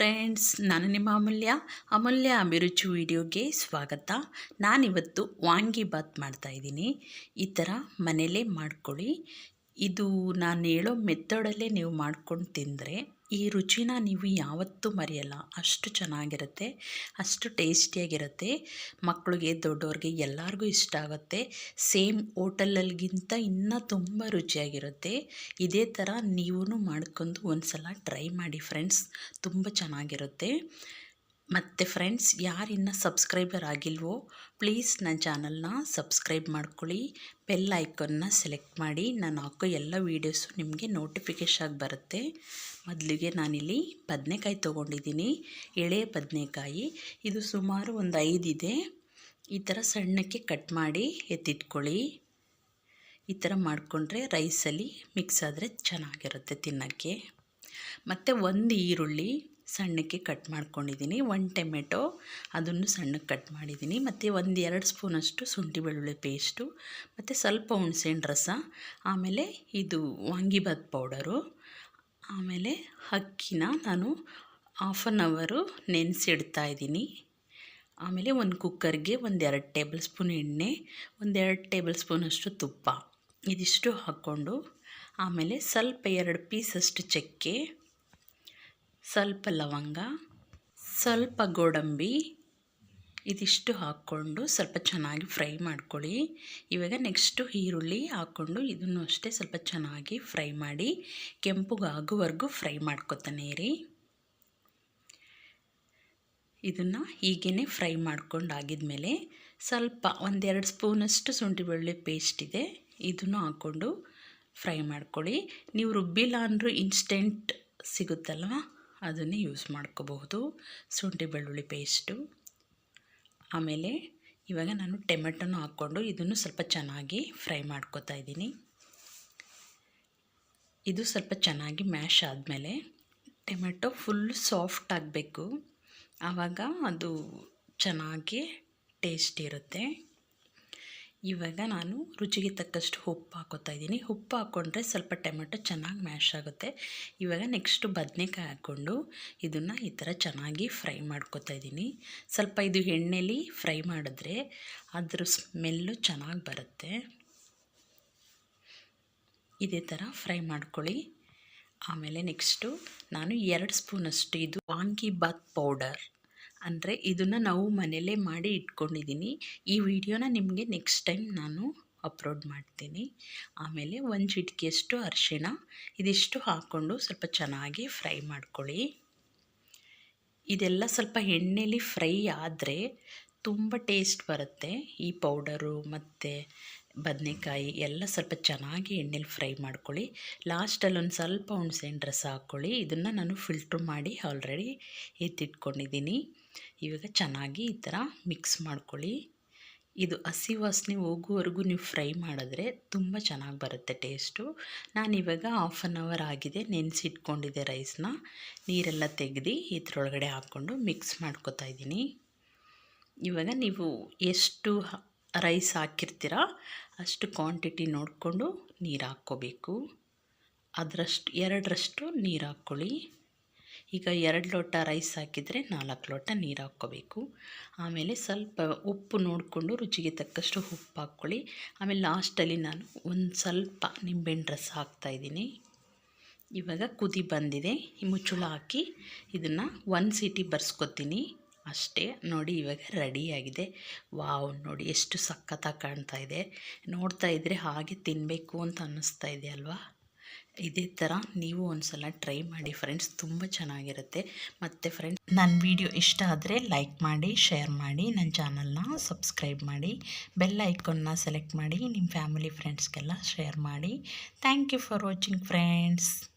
Friends ನಾನು ನಿಮ್ಮ ಅಮೂಲ್ಯ. ಅಮೂಲ್ಯ ಅಭಿರುಚಿ ವಿಡಿಯೋಗೆ ಸ್ವಾಗತ. ನಾನಿವತ್ತು ವಾಂಗಿಬಾತ್ ಮಾಡ್ತಾಯಿದ್ದೀನಿ ಈ ಥರ ಮನೇಲೇ ಮಾಡ್ಕೊಳ್ಳಿ. ಇದು ನಾನು ಹೇಳೋ ಮೆಥಡಲ್ಲೇ ನೀವು ಮಾಡ್ಕೊಂಡು ತಿಂದರೆ ಈ ರುಚಿನ ನೀವು ಯಾವತ್ತೂ ಮರೆಯಲ್ಲ. ಅಷ್ಟು ಚೆನ್ನಾಗಿರುತ್ತೆ, ಅಷ್ಟು ಟೇಸ್ಟಿಯಾಗಿರುತ್ತೆ. ಮಕ್ಕಳಿಗೆ ದೊಡ್ಡವ್ರಿಗೆ ಎಲ್ಲರಿಗೂ ಇಷ್ಟ ಆಗುತ್ತೆ. ಸೇಮ್ ಹೋಟೆಲಲ್ಲಿಗಿಂತ ಇನ್ನೂ ತುಂಬ ರುಚಿಯಾಗಿರುತ್ತೆ. ಇದೇ ಥರ ನೀವೂ ಮಾಡ್ಕೊಂಡು ಒಂದು ಸಲ ಟ್ರೈ ಮಾಡಿ ಫ್ರೆಂಡ್ಸ್, ತುಂಬ ಚೆನ್ನಾಗಿರುತ್ತೆ. ಮತ್ತು ಫ್ರೆಂಡ್ಸ್ ಯಾರು ಇನ್ನೂ ಸಬ್ಸ್ಕ್ರೈಬರ್ ಆಗಿಲ್ವೋ ಪ್ಲೀಸ್ ನನ್ನ ಚಾನಲ್ನ ಸಬ್ಸ್ಕ್ರೈಬ್ ಮಾಡ್ಕೊಳ್ಳಿ. ಬೆಲ್ ಐಕನ್ನ ಸೆಲೆಕ್ಟ್ ಮಾಡಿ. ನಾನು ಹಾಕೋ ಎಲ್ಲ ವೀಡಿಯೋಸು ನಿಮಗೆ ನೋಟಿಫಿಕೇಶನ್ ಆಗಿ ಬರುತ್ತೆ. ಮೊದಲಿಗೆ ನಾನಿಲ್ಲಿ ಬದನೆಕಾಯಿ ತೊಗೊಂಡಿದ್ದೀನಿ. ಎಳೆ ಬದನೆಕಾಯಿ. ಇದು ಸುಮಾರು ಒಂದು ಐದಿದೆ ಈ ಥರ ಸಣ್ಣಕ್ಕೆ ಕಟ್ ಮಾಡಿ ಎತ್ತಿಟ್ಕೊಳ್ಳಿ. ಈ ಥರ ಮಾಡಿಕೊಂಡ್ರೆ ರೈಸಲ್ಲಿ ಮಿಕ್ಸ್ ಆದರೆ ಚೆನ್ನಾಗಿರುತ್ತೆ ತಿನ್ನೋಕ್ಕೆ. ಮತ್ತು ಒಂದು ಈರುಳ್ಳಿ. ಸಣ್ಣಕ್ಕೆ ಕಟ್ ಮಾಡ್ಕೊಂಡಿದ್ದೀನಿ. ಒಂದು ಟೊಮೆಟೊ ಅದನ್ನು ಸಣ್ಣಕ್ಕೆ ಕಟ್ ಮಾಡಿದ್ದೀನಿ. ಮತ್ತು ಒಂದು ಎರಡು ಸ್ಪೂನಷ್ಟು ಶುಂಠಿ ಬೆಳ್ಳುಳ್ಳಿ ಪೇಸ್ಟು, ಮತ್ತು ಸ್ವಲ್ಪ ಹುಣಸೆಹಣ್ಣು ರಸ, ಆಮೇಲೆ ಇದು ವಾಂಗಿಬಾತ್ ಪೌಡರು, ಆಮೇಲೆ ಅಕ್ಕಿನ ನಾನು ಹಾಫ್ ಆನ್ ಅವರು ಇದ್ದೀನಿ. ಆಮೇಲೆ ಒಂದು ಕುಕ್ಕರ್ಗೆ ಒಂದೆರಡು ಟೇಬಲ್ ಸ್ಪೂನ್ ಎಣ್ಣೆ ಒಂದೆರಡು ಟೇಬಲ್ ಸ್ಪೂನಷ್ಟು ತುಪ್ಪ, ಇದಿಷ್ಟು ಹಾಕ್ಕೊಂಡು, ಆಮೇಲೆ ಸ್ವಲ್ಪ ಎರಡು ಪೀಸಷ್ಟು ಚಕ್ಕೆ ಸ್ವಲ್ಪ ಲವಂಗ, ಸ್ವಲ್ಪ ಗೋಡಂಬಿ, ಇದಿಷ್ಟು ಹಾಕ್ಕೊಂಡು ಸ್ವಲ್ಪ ಚೆನ್ನಾಗಿ ಫ್ರೈ ಮಾಡ್ಕೊಳ್ಳಿ. ಇವಾಗ ನೆಕ್ಸ್ಟು ಈರುಳ್ಳಿ ಹಾಕ್ಕೊಂಡು ಇದನ್ನು ಅಷ್ಟೇ ಸ್ವಲ್ಪ ಚೆನ್ನಾಗಿ ಫ್ರೈ ಮಾಡಿ ಕೆಂಪುಗಾಗುವರೆಗೂ ಫ್ರೈ ಮಾಡ್ಕೊತಾನೆ ರೀ ಇದನ್ನು ಹೀಗೇ ಫ್ರೈ ಮಾಡ್ಕೊಂಡು ಆಗಿದ್ಮೇಲೆ ಸ್ವಲ್ಪ ಒಂದೆರಡು ಸ್ಪೂನಷ್ಟು ಶುಂಠಿ ಬೆಳ್ಳುಳ್ಳಿ ಪೇಸ್ಟ್ ಇದೆ, ಇದನ್ನು ಹಾಕ್ಕೊಂಡು ಫ್ರೈ ಮಾಡ್ಕೊಳ್ಳಿ. ನೀವು ರುಬ್ಬಿಲ್ಲ ಅಂದರೂ ಇನ್ಸ್ಟೆಂಟ್ ಸಿಗುತ್ತಲ್ವ? ಅದನ್ನೇ ಯೂಸ್ ಮಾಡ್ಕೋಬಹುದು. ಶುಂಠಿ, ಬೆಳ್ಳುಳ್ಳಿ ಪೇಸ್ಟು ಆಮೇಲೆ ಇವಾಗ ನಾನು ಟೆಮೆಟೊನು ಹಾಕ್ಕೊಂಡು ಇದನ್ನು ಸ್ವಲ್ಪ ಚೆನ್ನಾಗಿ ಫ್ರೈ ಮಾಡ್ಕೋತಾ ಇದ್ದೀನಿ. ಇದು ಸ್ವಲ್ಪ ಚೆನ್ನಾಗಿ ಮ್ಯಾಶ್ ಆದಮೇಲೆ ಟೊಮೆಟೊ ಫುಲ್ ಸಾಫ್ಟ್ ಆಗಬೇಕು. ಆವಾಗ ಅದು ಚೆನ್ನಾಗಿ ಟೇಸ್ಟ್ ಇರುತ್ತೆ. ಇವಾಗ ನಾನು ರುಚಿಗೆ ತಕ್ಕಷ್ಟು ಉಪ್ಪು ಹಾಕೋತಾ ಇದ್ದೀನಿ. ಉಪ್ಪು ಹಾಕ್ಕೊಂಡ್ರೆ ಸ್ವಲ್ಪ ಟೊಮೆಟೊ ಚೆನ್ನಾಗಿ ಮ್ಯಾಶ್ ಆಗುತ್ತೆ. ಇವಾಗ ನೆಕ್ಸ್ಟು ಬದನೆಕಾಯಿ ಹಾಕ್ಕೊಂಡು ಇದನ್ನು ಈ ಥರ ಚೆನ್ನಾಗಿ ಫ್ರೈ ಮಾಡ್ಕೋತಾ ಇದ್ದೀನಿ. ಸ್ವಲ್ಪ ಇದು ಎಣ್ಣೆಲಿ ಫ್ರೈ ಮಾಡಿದ್ರೆ ಅದ್ರ ಸ್ಮೆಲ್ಲು ಚೆನ್ನಾಗಿ ಬರುತ್ತೆ. ಇದೇ ಥರ ಫ್ರೈ ಮಾಡ್ಕೊಳ್ಳಿ. ಆಮೇಲೆ ನೆಕ್ಸ್ಟು ನಾನು ಎರಡು ಸ್ಪೂನಷ್ಟು ಇದು ವಾಂಗಿಬಾತ್ ಪೌಡರ್. ಅಂದರೆ ಇದನ್ನು ನಾವು ಮನೆಯಲ್ಲೇ ಮಾಡಿ ಇಟ್ಕೊಂಡಿದ್ದೀನಿ ಈ ವಿಡಿಯೋನ ನಿಮಗೆ ನೆಕ್ಸ್ಟ್ ಟೈಮ್ ನಾನು ಅಪ್ಲೋಡ್ ಮಾಡ್ತೀನಿ. ಆಮೇಲೆ ಒಂದು ಚಿಟಿಕೆಯಷ್ಟು ಅರಿಶಿಣ, ಇದಿಷ್ಟು ಹಾಕ್ಕೊಂಡು ಸ್ವಲ್ಪ ಚೆನ್ನಾಗಿ ಫ್ರೈ ಮಾಡ್ಕೊಳ್ಳಿ. ಇದೆಲ್ಲ ಸ್ವಲ್ಪ ಎಣ್ಣೆಲಿ ಫ್ರೈ ಆದರೆ ತುಂಬ ಟೇಸ್ಟ್ ಬರುತ್ತೆ. ಈ ಪೌಡರು ಮತ್ತು ಬದನೆಕಾಯಿ ಎಲ್ಲ ಸ್ವಲ್ಪ ಚೆನ್ನಾಗಿ ಎಣ್ಣೆಲಿ ಫ್ರೈ ಮಾಡ್ಕೊಳ್ಳಿ. ಲಾಸ್ಟಲ್ಲಿ ಒಂದು ಸ್ವಲ್ಪ ಹುಣಸೆಹಣ್ಣು ರಸ ಹಾಕ್ಕೊಳ್ಳಿ ಇದನ್ನು ನಾನು ಫಿಲ್ಟ್ರ್ ಮಾಡಿ ಆಲ್ರೆಡಿ ಎತ್ತಿಟ್ಕೊಂಡಿದ್ದೀನಿ ಇವಾಗ ಚೆನ್ನಾಗಿ ಈ ಥರ ಮಿಕ್ಸ್ ಮಾಡ್ಕೊಳ್ಳಿ. ಇದು ಹಸಿ ವಾಸನೆ ಹೋಗುವವರೆಗೂ ನೀವು ಫ್ರೈ ಮಾಡಿದ್ರೆ ತುಂಬ ಚೆನ್ನಾಗಿ ಬರುತ್ತೆ ಟೇಸ್ಟು. ನಾನಿವಾಗ ಹಾಫ್ ಆನ್ ಅವರ್ ಆಗಿದೆ ನೆನೆಸಿಟ್ಕೊಂಡಿದ್ದೆ ರೈಸ್ನ. ನೀರೆಲ್ಲ ತೆಗೆದು ಇದರೊಳಗಡೆ ಹಾಕ್ಕೊಂಡು ಮಿಕ್ಸ್ ಮಾಡ್ಕೊತಾ ಇದ್ದೀನಿ. ಇವಾಗ ನೀವು ಎಷ್ಟು ರೈಸ್ ಹಾಕಿರ್ತೀರ ಅಷ್ಟು ಕ್ವಾಂಟಿಟಿ ನೋಡಿಕೊಂಡು ನೀರು ಹಾಕ್ಕೋಬೇಕು. ಅದರಷ್ಟು ಎರಡರಷ್ಟು ನೀರು ಹಾಕ್ಕೊಳ್ಳಿ. ಈಗ ಎರಡು ಲೋಟ ರೈಸ್ ಹಾಕಿದರೆ ನಾಲ್ಕು ಲೋಟ ನೀರು ಹಾಕ್ಕೋಬೇಕು. ಆಮೇಲೆ ಸ್ವಲ್ಪ ಉಪ್ಪು ನೋಡಿಕೊಂಡು ರುಚಿಗೆ ತಕ್ಕಷ್ಟು ಉಪ್ಪು ಹಾಕ್ಕೊಳ್ಳಿ. ಆಮೇಲೆ ಲಾಸ್ಟಲ್ಲಿ ನಾನು ಒಂದು ಸ್ವಲ್ಪ ನಿಂಬೆಹಣ್ಣು ರಸ ಹಾಕ್ತಾಯಿದ್ದೀನಿ ಇವಾಗ ಕುದಿ ಬಂದಿದೆ. ಈ ಮುಚ್ಚಳ ಹಾಕಿ ಇದನ್ನು ಒಂದು ಸೀಟಿ ಬರ್ಸ್ಕೊತೀನಿ. ಅಷ್ಟೇ, ನೋಡಿ ಇವಾಗ ರೆಡಿಯಾಗಿದೆ ವಾವ್, ನೋಡಿ ಎಷ್ಟು ಸಖತ್ತಾಗಿ ಕಾಣ್ತಾ ಇದೆ. ನೋಡ್ತಾ ಇದ್ದರೆ ಹಾಗೆ ತಿನ್ನಬೇಕು ಅಂತ ಅನ್ನಿಸ್ತಾ ಇದೆ ಅಲ್ವಾ? ಇದೇ ಥರ ನೀವು ಒಂದು ಸಲ ಟ್ರೈ ಮಾಡಿ ಫ್ರೆಂಡ್ಸ್, ತುಂಬ ಚೆನ್ನಾಗಿರುತ್ತೆ. ಮತ್ತು ಫ್ರೆಂಡ್ಸ್ ನನ್ನ ವಿಡಿಯೋ ಇಷ್ಟ ಆದರೆ ಲೈಕ್ ಮಾಡಿ, ಶೇರ್ ಮಾಡಿ, ನನ್ನ ಚಾನಲ್ನ ಸಬ್ಸ್ಕ್ರೈಬ್ ಮಾಡಿ, ಬೆಲ್ ಐಕನ್ನ ಸೆಲೆಕ್ಟ್ ಮಾಡಿ, ನಿಮ್ಮ ಫ್ಯಾಮಿಲಿ ಫ್ರೆಂಡ್ಸ್ಗೆಲ್ಲ ಶೇರ್ ಮಾಡಿ. Thank you for watching friends.